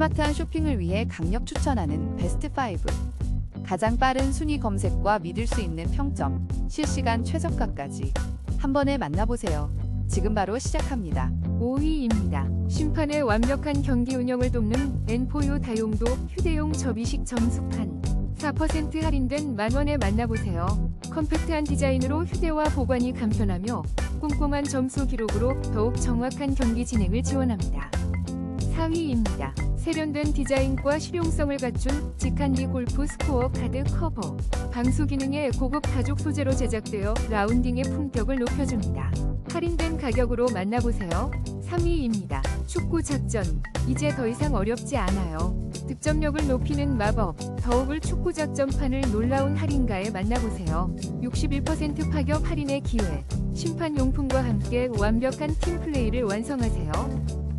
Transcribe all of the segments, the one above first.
스마트한 쇼핑을 위해 강력 추천하는 베스트 5. 가장 빠른 순위 검색과 믿을 수 있는 평점, 실시간 최저가까지 한 번에 만나보세요. 지금 바로 시작합니다. 5위입니다. 심판의 완벽한 경기 운영을 돕는 N4U 다용도 휴대용 접이식 점수판. 4% 할인된 만원에 만나보세요. 컴팩트한 디자인으로 휴대와 보관이 간편하며 꼼꼼한 점수 기록으로 더욱 정확한 경기 진행을 지원합니다. 4위입니다. 세련된 디자인과 실용성을 갖춘 지칸디 골프 스코어 카드 커버. 방수 기능의 고급 가죽 소재로 제작되어 라운딩의 품격을 높여줍니다. 할인된 가격으로 만나보세요. 3위입니다. 축구 작전. 이제 더 이상 어렵지 않아요. 득점력을 높이는 마법. 더욱을 축구 작전판을 놀라운 할인가에 만나보세요. 61% 파격 할인의 기회. 심판 용품과 함께 완벽한 팀 플레이를 완성하세요.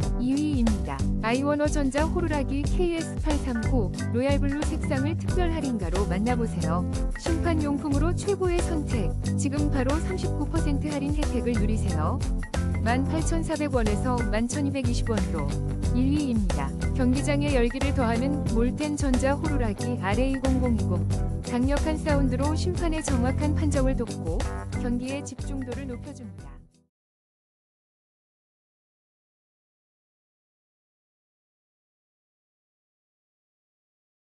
2위입니다. 아이워너 전자 호루라기 KS839 로얄블루 색상을 특별 할인가로 만나보세요. 심판 용품으로 최고의 선택. 지금 바로 39% 할인 혜택을 누리세요. 18,400원에서 11,220원으로 1위입니다. 경기장의 열기를 더하는 몰텐 전자 호루라기 RA0020 강력한 사운드로 심판의 정확한 판정을 돕고 경기의 집중도를 높여줍니다.